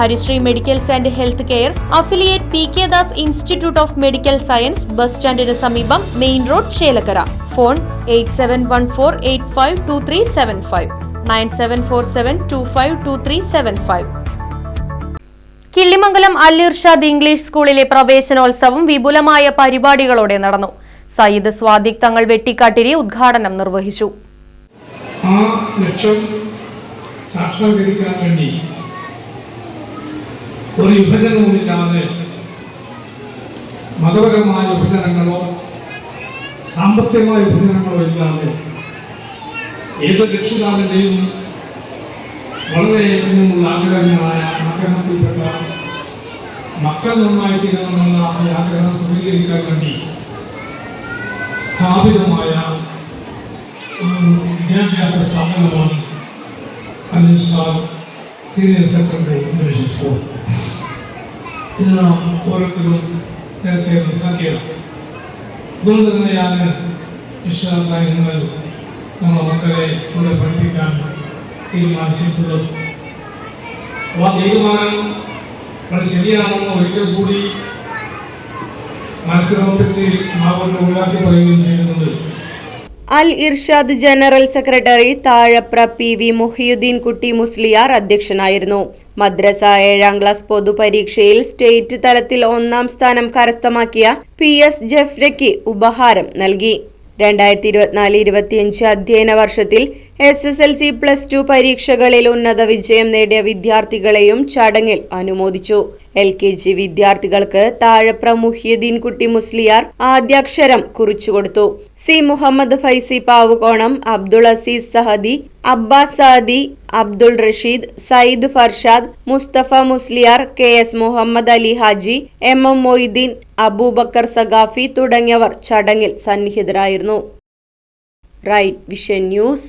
Harisree medicals and health care affiliate P K Das institute of medical science bus സ്റ്റാൻഡിന് സമീപം main road Chelakkara. Phone eight seven one four eight five two three seven five. Nine seven four seven two five two three seven five. Killimangalam Al Irshad English സ്കൂളിലെ പ്രവേശനോത്സവം വിപുലമായ പരിപാടികളോടെ നടന്നു. സയ്യിദ് സ്വാദിഖ് തങ്ങൾ വെട്ടിക്കാട്ടിരി ഉദ്ഘാടനം നിർവഹിച്ചു. ആ ലക്ഷ്യം സാക്ഷാത്കരിക്കാൻ വേണ്ടി ഒരു വിഭജനവുമില്ലാതെ മതപരമായ വിഭജനങ്ങളോ സാമ്പത്തികമായ വിഭജനങ്ങളോ ഇല്ലാതെ ഏത് രക്ഷിതാവിന്റെയും വളരെ എന്നുമുള്ള ആഗ്രഹങ്ങളായ ആഗ്രഹത്തിൽപ്പെട്ട മക്കൾ നന്നായി തീരണമെന്ന ആഗ്രഹം സ്വീകരിക്കാൻ വേണ്ടി സ്ഥാപിതമായ ഒരു വിദ്യാഭ്യാസ സ്ഥാപനമാണ് അന്വേഷാൽ സീനിയർ സെക്രട്ടറി ഇംഗ്ലീഷ് സ്കൂൾ. ഇത് നാം ഓരോരുത്തരും നേരത്തെ മനസ്സിലാക്കിയാണ് അതുകൊണ്ട് തന്നെയാണ് വിശ്വാസമായി നിങ്ങൾ നമ്മുടെ മക്കളെ ഇവിടെ പഠിപ്പിക്കാൻ തീരുമാനിച്ചിട്ടുള്ളത് അപ്പോൾ ആ തീരുമാനം വളരെ ശരിയാണെന്ന് ഒരിക്കൽ കൂടി മനസ്സിലുറപ്പിച്ച് മാവോട്ട് ഒഴിവാക്കി പറയുകയും ചെയ്യുന്നത് Al Irshad general secretary Thazhapra P V Muhiyuddeen Kutty Musliyar അധ്യക്ഷനായിരുന്നു. മദ്രസ ഏഴാം ക്ലാസ് പൊതുപരീക്ഷയിൽ സ്റ്റേറ്റ് തലത്തിൽ ഒന്നാം സ്ഥാനം കരസ്ഥമാക്കിയ പി എസ് ജഫ്രയ്ക്ക് ഉപഹാരം നൽകി. രണ്ടായിരത്തി ഇരുപത്തിനാല് ഇരുപത്തിയഞ്ച് അധ്യയന വർഷത്തിൽ S S L C plus two പരീക്ഷകളിൽ ഉന്നത വിജയം നേടിയ വിദ്യാർത്ഥികളെയും ചടങ്ങിൽ അനുമോദിച്ചു. എൽ കെ ജി വിദ്യാർത്ഥികൾക്ക് താഴെപ്ര പ്രമുഖ്യദീൻകുട്ടി മുസ്ലിയാർ ആദ്യാക്ഷരം കുറിച്ചുകൊടുത്തു. C Muhammad Faizi Pavukonam Abdul Aziz Sahadi Abbas Sadi Abdul Rasheed Sayyid Farshad Mustafa Musliyar K S Muhammad Ali Haji M M Moideen Abubakar Saqafi തുടങ്ങിയവർ ചടങ്ങിൽ സന്നിഹിതരായിരുന്നു. Right vision news.